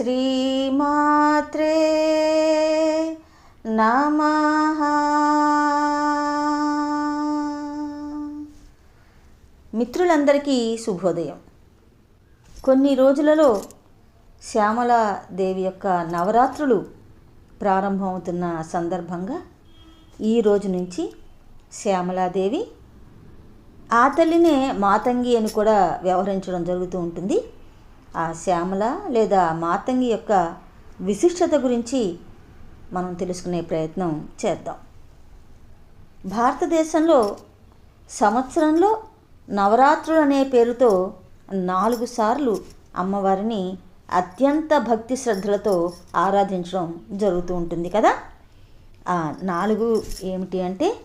శ్రీమాత్రే నమ. మిత్రులందరికీ శుభోదయం. కొన్ని రోజులలో శ్యామలాదేవి యొక్క నవరాత్రులు ప్రారంభమవుతున్న సందర్భంగా ఈ రోజు నుంచి శ్యామలాదేవి ఆ తల్లినే మాతంగి అని కూడా వ్యవహరించడం జరుగుతూ ఉంటుంది. ఆ శ్యామల లేదా మాతంగి యొక్క విశిష్టత గురించి మనం తెలుసుకునే ప్రయత్నం చేద్దాం. భారతదేశంలో సంవత్సరంలో నవరాత్రులు అనే పేరుతో నాలుగు సార్లు అమ్మవారిని అత్యంత భక్తి శ్రద్ధలతో ఆరాధించడం జరుగుతూ ఉంటుంది కదా? ఆ నాలుగు ఏమిటి అంటే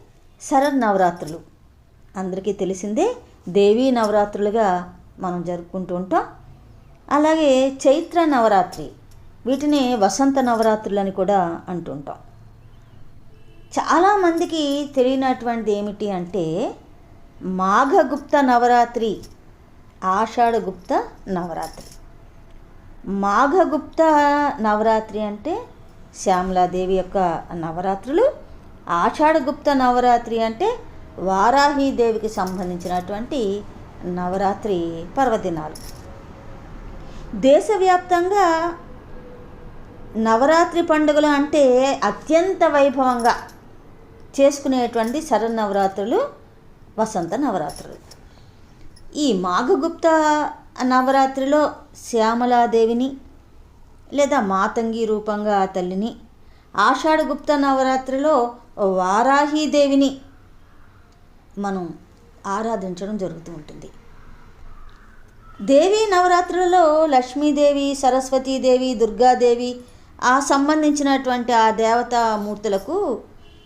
శరన్నవరాత్రులు. అందరికీ తెలిసిందే దేవీ నవరాత్రులుగా మనం జరుపుకుంటూ ఉంటాం. అలాగే చైత్ర నవరాత్రి. వీటిని వసంత నవరాత్రులు అని కూడా అంటుంటాం. చాలామందికి తెలియనటువంటిది ఏమిటి అంటే మాఘగుప్త నవరాత్రి ఆషాఢగుప్త నవరాత్రి. మాఘగుప్త నవరాత్రి అంటే శ్యామలాదేవి యొక్క నవరాత్రులు ఆషాఢగుప్త నవరాత్రి అంటే వారాహీదేవికి సంబంధించినటువంటి నవరాత్రి పర్వదినాలు. దేశవ్యాప్తంగా నవరాత్రి పండుగలు అంటే అత్యంత వైభవంగా చేసుకునేటువంటి శరన్నవరాత్రులు వసంత నవరాత్రులు. ఈ మాఘగుప్త నవరాత్రిలో శ్యామలాదేవిని లేదా మాతంగి రూపంగా తల్లిని ఆషాఢగుప్త నవరాత్రిలో వారాహీదేవిని మనం ఆరాధించడం జరుగుతూ ఉంటుంది. దేవీ నవరాత్రులలో లక్ష్మీదేవి సరస్వతీదేవి దుర్గాదేవి ఆ సంబంధించినటువంటి ఆ దేవతా మూర్తులకు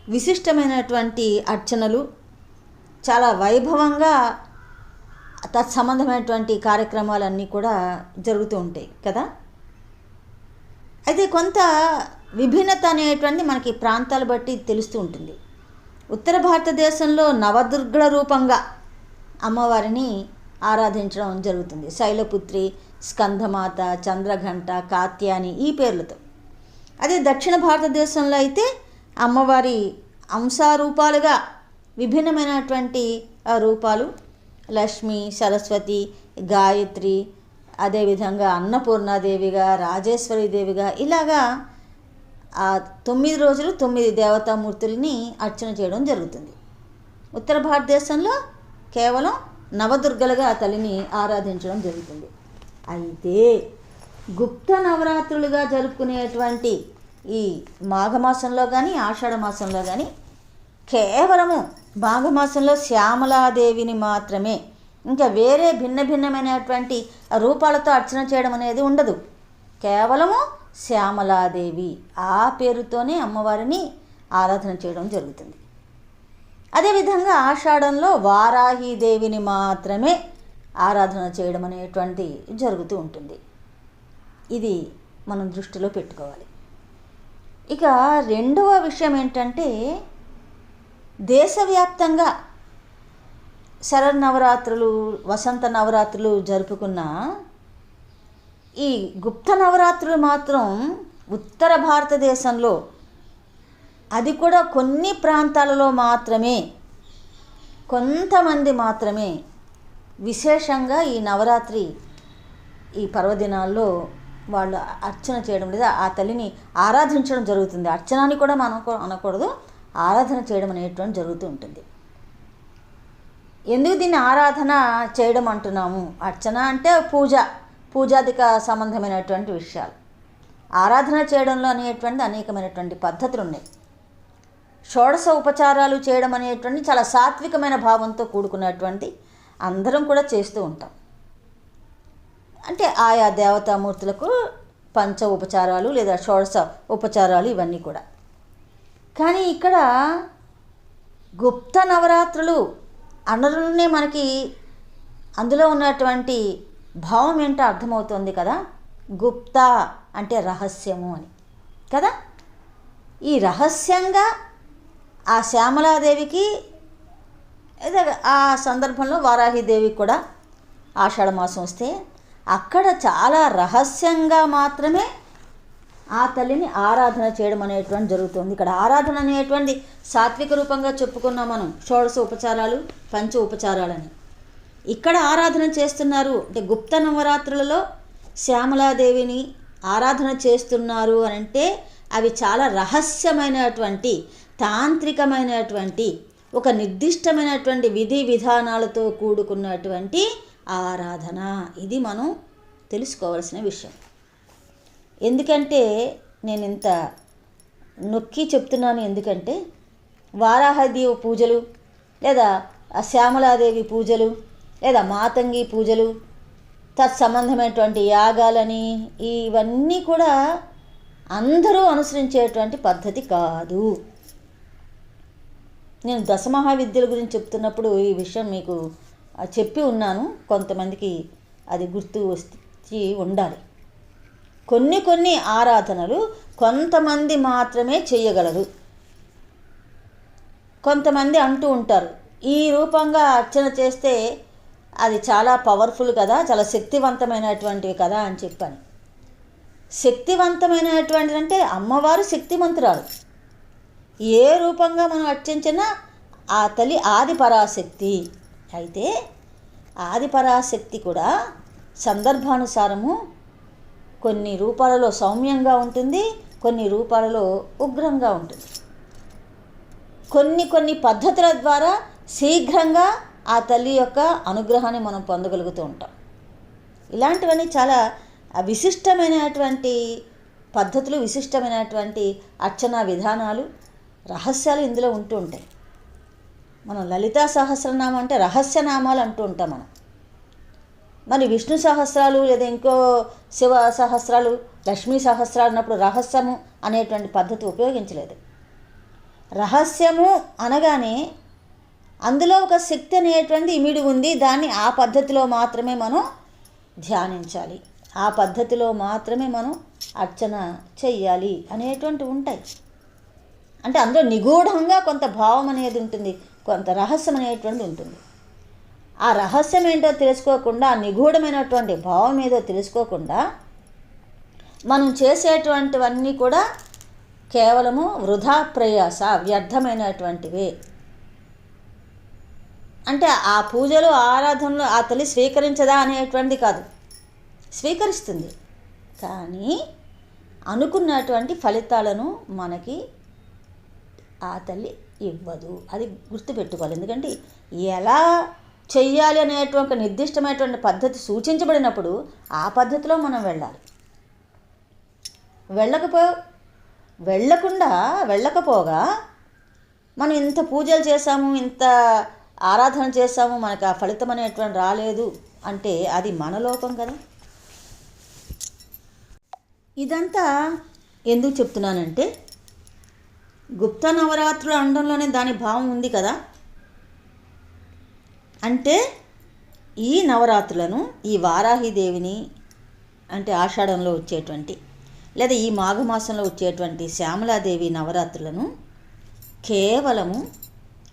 విశిష్టమైనటువంటి అర్చనలు. చాలా వైభవంగా తత్సంబంధమైనటువంటి కార్యక్రమాలన్నీ కూడా జరుగుతూ ఉంటాయి కదా? అయితే కొంత విభిన్నత అనేటువంటి మనకి ప్రాంతాలు బట్టి తెలుస్తూ ఉంటుంది. ఉత్తర భారతదేశంలో నవదుర్గల రూపంగా అమ్మవారిని ఆరాధించడం జరుగుతుంది. శైలపుత్రి స్కంధమాత చంద్రఘంట కాత్యాని ఈ పేర్లతో. అదే దక్షిణ భారతదేశంలో అయితే అమ్మవారి అంశారూపాలుగా విభిన్నమైనటువంటి రూపాలు లక్ష్మి సరస్వతి గాయత్రి అదేవిధంగా అన్నపూర్ణాదేవిగా రాజేశ్వరి దేవిగా ఇలాగా ఆ తొమ్మిది రోజులు తొమ్మిది దేవతామూర్తుల్ని అర్చన చేయడం జరుగుతుంది. ఉత్తర భారతదేశంలో కేవలం నవదుర్గలుగా ఆ తల్లిని ఆరాధించడం జరుగుతుంది. అయితే గుప్త నవరాత్రులుగా జరుపుకునేటువంటి ఈ మాఘమాసంలో కానీ ఆషాఢ మాసంలో కానీ కేవలము మాఘమాసంలో శ్యామలాదేవిని మాత్రమే ఇంకా వేరే భిన్న భిన్నమైనటువంటి రూపాలతో అర్చన చేయడం అనేది ఉండదు. కేవలము శ్యామలాదేవి ఆ పేరుతోనే అమ్మవారిని ఆరాధన చేయడం జరుగుతుంది. అదేవిధంగా ఆషాఢంలో వారాహీదేవిని మాత్రమే ఆరాధన చేయడం అనేటువంటి జరుగుతూ ఉంటుంది. ఇది మనం దృష్టిలో పెట్టుకోవాలి. ఇక రెండవ విషయం ఏంటంటే దేశవ్యాప్తంగా శరన్నవరాత్రులు వసంత నవరాత్రులు జరుపుకున్న ఈ గుప్త నవరాత్రులు మాత్రం ఉత్తర భారతదేశంలో అది కూడా కొన్ని ప్రాంతాలలో మాత్రమే. కొంతమంది మాత్రమే. విశేషంగా ఈ నవరాత్రి ఈ పర్వదినాల్లో వాళ్ళు అర్చన చేయడం లేదా ఆ తల్లిని ఆరాధించడం జరుగుతుంది. అర్చనని కూడా మనం అనకూడదు. ఆరాధన చేయడం అనేటువంటి జరుగుతూ ఉంటుంది. ఎందుకు దీన్ని ఆరాధన చేయడం అంటున్నాము? అర్చన అంటే పూజ పూజాదిక సంబంధమైనటువంటి విషయాలు. ఆరాధన చేయడంలో అనేటువంటి అనేకమైనటువంటి పద్ధతులు ఉన్నాయి షోడశ ఉపచారాలు చేయడం అనేటువంటి చాలా సాత్వికమైన భావంతో కూడుకున్నటువంటి అందరం కూడా చేస్తూ ఉంటాం. అంటే ఆయా దేవతామూర్తులకు పంచ ఉపచారాలు లేదా షోడశ ఉపచారాలు ఇవన్నీ కూడా. కానీ ఇక్కడ గుప్త నవరాత్రులు అనరునే మనకి అందులో ఉన్నటువంటి భావం ఏంటో అర్థమవుతుంది కదా? గుప్త అంటే రహస్యము అని. కదా? ఈ రహస్యంగా ఆ శ్యామలాదేవికి ఆ సందర్భంలో వారాహిదేవికి కూడా ఆషాఢ మాసం వస్తే అక్కడ చాలా రహస్యంగా మాత్రమే ఆ తల్లిని ఆరాధన చేయడం అనేటువంటి జరుగుతుంది. ఇక్కడ ఆరాధన అనేటువంటి సాత్విక రూపంగా చెప్పుకున్నాం మనం. షోడశ ఉపచారాలు పంచ ఉపచారాలని. ఇక్కడ ఆరాధన చేస్తున్నారు. అంటే గుప్త నవరాత్రులలో శ్యామలాదేవిని ఆరాధన చేస్తున్నారు అని అంటే అవి చాలా రహస్యమైనటువంటి తాంత్రికమైనటువంటి ఒక నిర్దిష్టమైనటువంటి విధి విధానాలతో కూడుకున్నటువంటి ఆరాధన. ఇది మనం తెలుసుకోవాల్సిన విషయం. ఎందుకంటే నేను ఇంత నొక్కి చెప్తున్నాను ఎందుకంటే వారాహదేవి పూజలు లేదా శ్యామలాదేవి పూజలు లేదా మాతంగి పూజలు తత్సంబంధమైనటువంటి యాగాలని ఇవన్నీ కూడా అందరూ అనుసరించేటువంటి పద్ధతి కాదు. నేను దశమహావిద్యల గురించి చెప్తున్నప్పుడు ఈ విషయం మీకు చెప్పి ఉన్నాను. కొంతమందికి అది గుర్తు వచ్చి ఉండాలి. కొన్ని కొన్ని ఆరాధనలు కొంతమంది మాత్రమే చేయగలరు. కొంతమంది అంటూ ఉంటారు ఈ రూపంగా అర్చన చేస్తే అది చాలా పవర్ఫుల్ కదా చాలా శక్తివంతమైనటువంటివి కదా అని చెప్పాను. శక్తివంతమైనటువంటిది అంటే అమ్మవారు శక్తివంతురాలు ఏ రూపంగా మనం అర్చించినా ఆ తల్లి ఆది పరాశక్తి. అయితే ఆది పరాశక్తి కూడా సందర్భానుసారము కొన్ని రూపాలలో సౌమ్యంగా ఉంటుంది కొన్ని రూపాలలో ఉగ్రంగా ఉంటుంది. కొన్ని కొన్ని పద్ధతుల ద్వారా శీఘ్రంగా ఆ తల్లి యొక్క అనుగ్రహాన్ని మనం పొందగలుగుతూ ఉంటాం. ఇలాంటివన్నీ చాలా విశిష్టమైనటువంటి పద్ధతులు విశిష్టమైనటువంటి అర్చనా విధానాలు రహస్యాలు ఇందులో ఉంటూ ఉంటాయి. మనం లలితా సహస్రనామం అంటే రహస్యనామాలు అంటూ ఉంటాం మనం. మరి విష్ణు సహస్రాలు లేదా ఇంకో శివ సహస్రాలు లక్ష్మీ సహస్రాలు అన్నప్పుడు రహస్యము అనేటువంటి పద్ధతి ఉపయోగించలేదు. రహస్యము అనగానే అందులో ఒక శక్తి అనేటువంటిది ఇమిడి ఉంది. దాన్ని ఆ పద్ధతిలో మాత్రమే మనం ధ్యానించాలి. ఆ పద్ధతిలో మాత్రమే మనం అర్చన చెయ్యాలి అనేటువంటి ఉంటాయి. అంటే అందులో నిగూఢంగా కొంత భావం అనేది ఉంటుంది కొంత రహస్యం అనేటువంటి ఉంటుంది. ఆ రహస్యం ఏంటో తెలుసుకోకుండా ఆ నిగూఢమైనటువంటి భావం ఏదో తెలుసుకోకుండా మనం చేసేటువంటివన్నీ కూడా కేవలము వృధా ప్రయాస వ్యర్థమైనటువంటివి. అంటే ఆ పూజలు ఆరాధనలు ఆ తల్లి స్వీకరించదా అనేటువంటిది కాదు. స్వీకరిస్తుంది. కానీ అనుకున్నటువంటి ఫలితాలను మనకి ఆ తల్లి ఇవ్వదు. అది గుర్తుపెట్టుకోవాలి. ఎందుకంటే ఎలా చెయ్యాలి అనేటువంటి నిర్దిష్టమైనటువంటి పద్ధతి సూచించబడినప్పుడు ఆ పద్ధతిలో మనం వెళ్ళాలి. వెళ్ళకపో వెళ్ళకుండా వెళ్ళకపోగా మనం ఇంత పూజలు చేశాము ఇంత ఆరాధన చేశాము మనకు ఆ ఫలితం అనేటువంటి రాలేదు అంటే అది మన లోపం కదా. ఇదంతా ఎందుకు చెప్తున్నానంటే గుప్త నవరాత్రులు అనడంలోనే దాని భావం ఉంది కదా? అంటే ఈ నవరాత్రులను ఈ వారాహిదేవిని అంటే ఆషాఢంలో వచ్చేటువంటి లేదా ఈ మాఘమాసంలో వచ్చేటువంటి శ్యామలాదేవి నవరాత్రులను కేవలము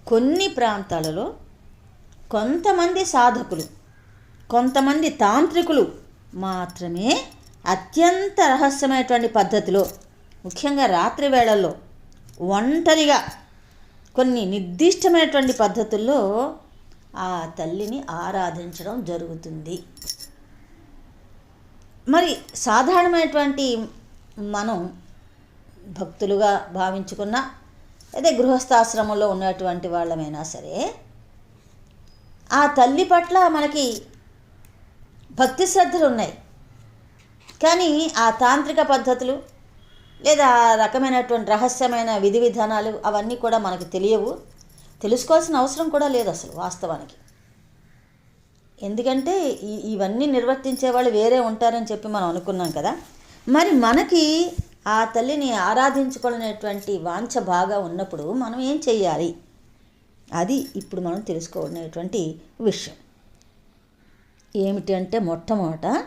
కొన్ని ప్రాంతాలలో కొంతమంది సాధకులు కొంతమంది తాంత్రికులు మాత్రమే అత్యంత రహస్యమైనటువంటి పద్ధతిలో ముఖ్యంగా రాత్రి వేళల్లో ఒంటరిగా కొన్ని నిర్దిష్టమైనటువంటి పద్ధతుల్లో ఆ తల్లిని ఆరాధించడం జరుగుతుంది. మరి సాధారణమైనటువంటి మనం భక్తులుగా భావించుకున్న అదే గృహస్థాశ్రమంలో ఉన్నటువంటి వాళ్ళమైనా సరే ఆ తల్లి పట్ల మనకి భక్తి శ్రద్ధలు ఉన్నాయి కానీ ఆ తాంత్రిక పద్ధతులు లేదా రకమైనటువంటి రహస్యమైన విధి విధానాలు అవన్నీ కూడా మనకు తెలియవు. తెలుసుకోవాల్సిన అవసరం కూడా లేదు అసలు వాస్తవానికి. ఎందుకంటే ఇవన్నీ నిర్వర్తించే వాళ్ళు వేరే ఉంటారని చెప్పి మనం అనుకున్నాం కదా. మరి మనకి ఆ తల్లిని ఆరాధించుకోవాలనేటువంటి వాంఛ బాగా ఉన్నప్పుడు మనం ఏం చేయాలి అది ఇప్పుడు మనం తెలుసుకోవాలనేటువంటి విషయం. ఏమిటి అంటే మొట్టమొదట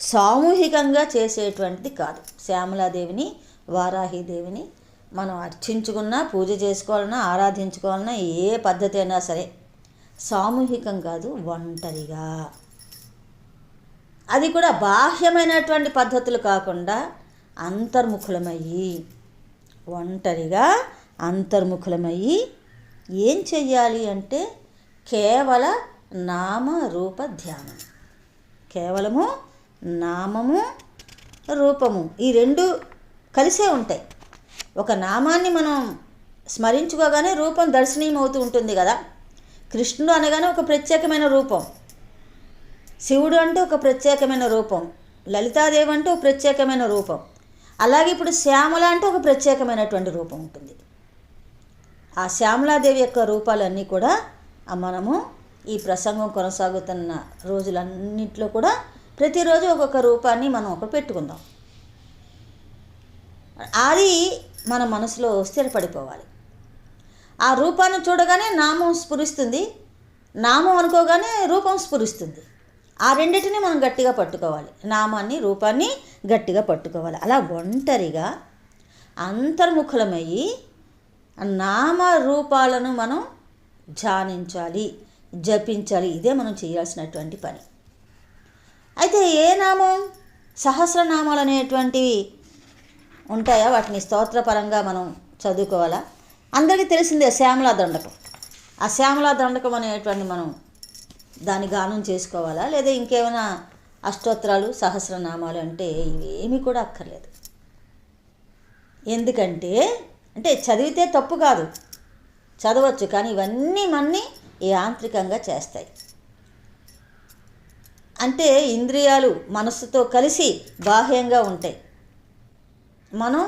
సామూహికంగా చేసేటువంటిది కాదు. శ్యామలాదేవిని వారాహిదేవిని మనం అర్చించుకున్నా పూజ చేసుకోవాలన్నా ఆరాధించుకోవాలన్నా ఏ పద్ధతి అయినా సరే సామూహికం కాదు ఒంటరిగా. అది కూడా బాహ్యమైనటువంటి పద్ధతులు కాకుండా అంతర్ముఖులమయ్యి ఒంటరిగా అంతర్ముఖులమయ్యి ఏం చెయ్యాలి అంటే కేవల నామ రూప ధ్యానం. కేవలము నామము రూపము. ఈ రెండు కలిసే ఉంటాయి. ఒక నామాన్ని మనం స్మరించుకోగానే రూపం దర్శనీయం అవుతూ ఉంటుంది కదా. కృష్ణుడు అనగానే ఒక ప్రత్యేకమైన రూపం. శివుడు అంటే ఒక ప్రత్యేకమైన రూపం. లలితాదేవి అంటే ఒక ప్రత్యేకమైన రూపం. అలాగే ఇప్పుడు శ్యామల అంటే ఒక ప్రత్యేకమైనటువంటి రూపం ఉంటుంది. ఆ శ్యామలాదేవి యొక్క రూపాలన్నీ కూడా మనము ఈ ప్రసంగం కొనసాగుతున్న రోజులన్నింటిలో కూడా ప్రతిరోజు ఒక్కొక్క రూపాన్ని మనం ఒక పెట్టుకుందాం. అది మన మనసులో స్థిరపడిపోవాలి. ఆ రూపాన్ని చూడగానే నామం స్ఫురిస్తుంది. నామం అనుకోగానే రూపం స్ఫురిస్తుంది. ఆ రెండింటిని మనం గట్టిగా పట్టుకోవాలి. నామాన్ని రూపాన్ని గట్టిగా పట్టుకోవాలి. అలా ఒంటరిగా అంతర్ముఖులమయ్యి నామ రూపాలను మనం ధ్యానించాలి జపించాలి. ఇదే మనం చేయాల్సినటువంటి పని. అయితే ఏ నామం? సహస్రనామాలు అనేటువంటివి ఉంటాయా? వాటిని స్తోత్రపరంగా మనం చదువుకోవాలా? అందరికీ తెలిసిందే శ్యామలా దండకం. ఆ శ్యామలా దండకం అనేటువంటి మనం దాని గానం చేసుకోవాలా? లేదా ఇంకేమైనా అష్టోత్తరాలు సహస్రనామాలు అంటే ఇవేమీ కూడా అక్కర్లేదు. ఎందుకంటే అంటే చదివితే తప్పు కాదు. చదవచ్చు కానీ ఇవన్నీ మన్ని యాంత్రికంగా చేస్తాయి. అంటే ఇంద్రియాలు మనస్సుతో కలిసి బాహ్యంగా ఉంటాయి. మనం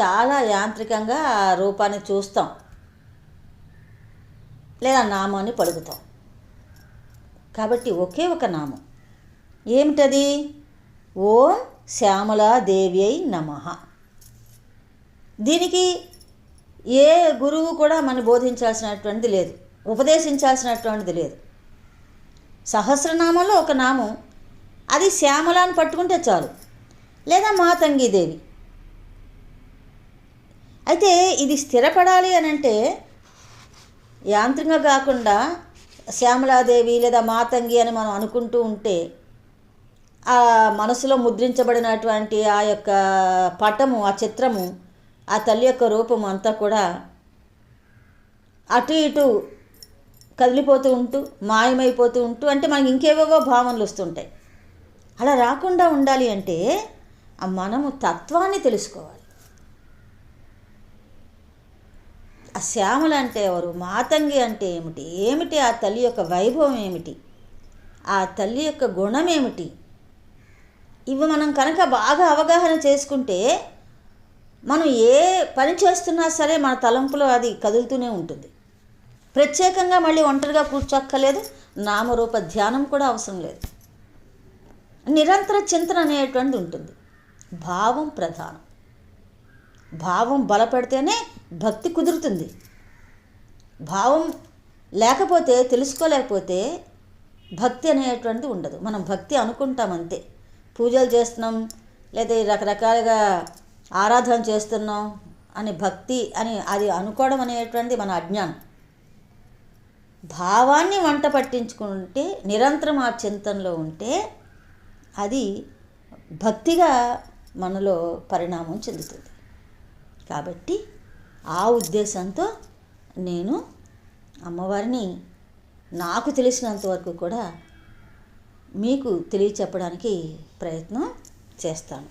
చాలా యాంత్రికంగా ఆ రూపాన్ని చూస్తాం. లేదా నామాన్ని పలుకుతాం. కాబట్టి ఒకే ఒక నామం. ఏమిటది? ఓం శ్యామలాదేవి అయి నమ. దీనికి ఏ గురువు కూడా మనం బోధించాల్సినటువంటిది లేదు. ఉపదేశించాల్సినటువంటిది లేదు. సహస్రనామంలో ఒక నామం. అది శ్యామలాను పట్టుకుంటే చాలు. లేదా మాతంగిదేవి. అయితే ఇది స్థిరపడాలి అని అంటే యాంత్రికంగా కాకుండా శ్యామలాదేవి లేదా మాతంగి అని మనం అనుకుంటూ ఉంటే ఆ మనసులో ముద్రించబడినటువంటి ఆ యొక్క పటము ఆ చిత్రము ఆ తల్లి యొక్క రూపం అంతా కూడా అటు ఇటు కదిలిపోతూ ఉంటూ మాయమైపోతూ ఉంటూ అంటే మనకి ఇంకేవేవో భావనలు వస్తుంటాయి. అలా రాకుండా ఉండాలి అంటే ఆ మనము తత్వాన్ని తెలుసుకోవాలి. ఆ శ్యామలు అంటే ఎవరు? మాతంగి అంటే ఏమిటి? ఏమిటి ఆ తల్లి యొక్క వైభవం ఏమిటి? ఆ తల్లి యొక్క గుణం ఏమిటి? ఇవి మనం కనుక బాగా అవగాహన చేసుకుంటే మనం ఏ పని చేస్తున్నా సరే మన తలంపులో అది కదులుతూనే ఉంటుంది. ప్రత్యేకంగా మళ్ళీ ఒంటరిగా కూర్చోక్కర్లేదు. నామరూప ధ్యానం కూడా అవసరం లేదు. నిరంతర చింతన అనేటువంటిది ఉంటుంది. భావం ప్రధానం. భావం బలపడితేనే భక్తి కుదురుతుంది. భావం లేకపోతే తెలుసుకోలేకపోతే భక్తి అనేటువంటిది ఉండదు. మనం భక్తి అనుకుంటాం అంతే. పూజలు చేస్తున్నాం లేదా రకరకాలుగా ఆరాధన చేస్తున్నాం అని భక్తి అని అది అనుకోవడం అనేటువంటిది మన అజ్ఞానం. భావాన్ని వంట పట్టించుకుంటే నిరంతరం ఆ చింతనలో ఉంటే అది భక్తిగా మనలో పరిణామం చెందుతుంది. కాబట్టి ఆ ఉద్దేశంతో నేను అమ్మవారిని నాకు తెలిసినంత వరకు కూడా మీకు తెలియచెప్పడానికి ప్రయత్నం చేస్తాను.